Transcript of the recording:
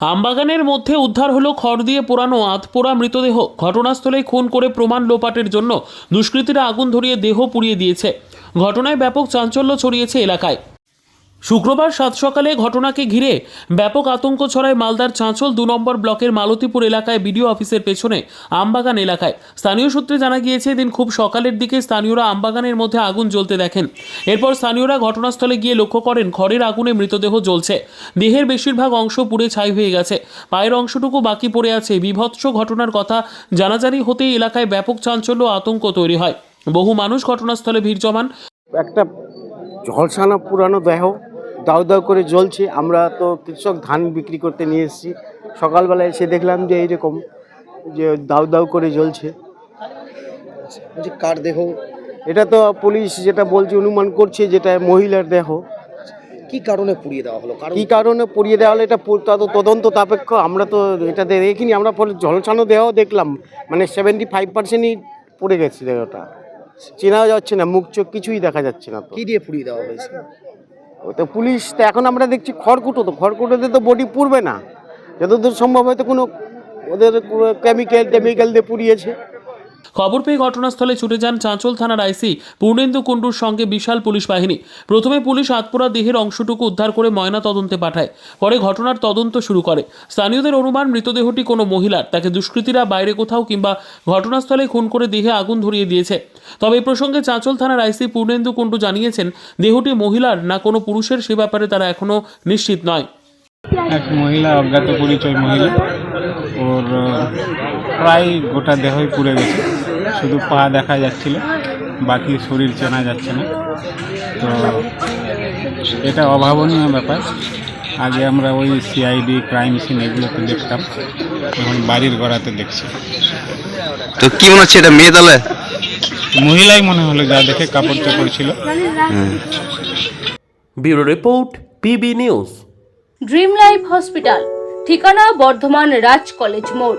আমবাগানের মধ্যে উদ্ধার হলো খড় দিয়ে পোড়ানো আতপোড়া মৃতদেহ। ঘটনাস্থলেই খুন করে প্রমাণ লোপাটের জন্য দুষ্কৃতীরা আগুন ধরিয়ে দেহ পুড়িয়ে দিয়েছে। ঘটনায় ব্যাপক চাঞ্চল্য ছড়িয়েছে এলাকায়। শুক্রবার সাত সকালে ঘটনাকে ঘিরে ব্যাপক আতঙ্ক ছড়ায় মালদার চাঁচল দু নম্বর ব্লকের মালতীপুর এলাকায় বিডিও অফিসের পেছনে আমবাগান এলাকায়। স্থানীয় সূত্রে জানা গিয়েছে দিন খুব সকালের দিকে স্থানীয়রা আমবাগানের মধ্যে আগুন জ্বলতে দেখেন। এরপর স্থানীয়রা ঘটনাস্থলে গিয়ে লক্ষ্য করেন খড়ের আগুনে মৃতদেহ জ্বলছে। দেহের বেশিরভাগ অংশ পুড়ে ছাই হয়ে গেছে। পায়ের অংশটুকু বাকি পড়ে আছে। বিভৎস ঘটনার কথা জানাজানি হতেই এলাকায় ব্যাপক চাঞ্চল্য আতঙ্ক তৈরি হয়। বহু মানুষ ঘটনাস্থলে ভিড় জমান। একটা ঝলসানো পুরানো দেহ দাউ দাউ করে জ্বলছে। আমরা তো কৃষক ধান বিক্রি করতে নিয়ে এসেছি। সকালবেলায় এসে দেখলাম যে এইরকম যে দাউ দাউ করে জ্বলছে। বলছি কার দেহ? এটা তো পুলিশ যেটা বলছে অনুমান করছে যেটা মহিলার দেহ। কি কারণে পুড়িয়ে দেওয়া হলো? কি কারণে পুড়িয়ে দেওয়া হলো এটা তা তদন্ত সাপেক্ষ আমরা তো এটা দেখিনি আমরা পরে ঝলসানো দেহ দেখলাম। মানে সেভেন্টি ফাইভ পার্সেন্টই পড়ে গেছে দেহটা। চেনা যাচ্ছে না মুখ চোখ কিছুই দেখা যাচ্ছে না কি দিয়ে পুড়িয়ে দেওয়া হয়েছে? তো পুলিশ তো এখন আমরা দেখছি খড়কুটো তো, খড়কুটোতে তো বডি পুড়বে না। যতদূর সম্ভব হয়তো কোনো ওদের কেমিক্যাল টেমিক্যাল দিয়ে পুড়িয়েছে। খবর পেয়ে ঘটনাস্থলে ছুটে যান চাঁচল থানার আইসি পূর্ণেন্দু কুণ্ডুর সঙ্গে বিশাল পুলিশ বাহিনী। প্রথমে পুলিশ আতপোড়া দেহের অংশটুকু উদ্ধার করে ময়না তদন্তে পাঠায়। পরে ঘটনার তদন্ত শুরু করে। স্থানীয়দের অনুমান, মৃতদেহটি কোনো মহিলার। তাকে দুষ্কৃতীরা বাইরে কোথাও কিংবা ঘটনাস্থলে খুন করে দেহে আগুন ধরিয়ে দিয়েছে। তবে এই প্রসঙ্গে চাঁচল থানার আইসি পূর্ণেন্দু কুণ্ডু জানিয়েছেন, দেহটি মহিলার না কোনো পুরুষের, সে ব্যাপারে তারা এখনও নিশ্চিত নয়। এক মহিলা, অজ্ঞাত পরিচয় মহিলা। ওর প্রায় গোটা দেহই পুড়ে গেছে। শুধু পা দেখা যাচ্ছিল বাকি শরীর চেনা যাচ্ছে না। তো এটা অভাবনীয় ব্যাপার। আগে আমরা ওই সিআইডি ক্রাইম সিন এগুলোতে দেখতাম এখন বাড়ির গড়াতে দেখছি। তো কি মনে হচ্ছে এটা মেয়ে দলে? মহিলাই মনে হলো যা দেখে কাপড় চোপড় ছিল। Bureau report PB news dream life hospital ঠিকানা বর্ধমান রাজ কলেজ মোড়।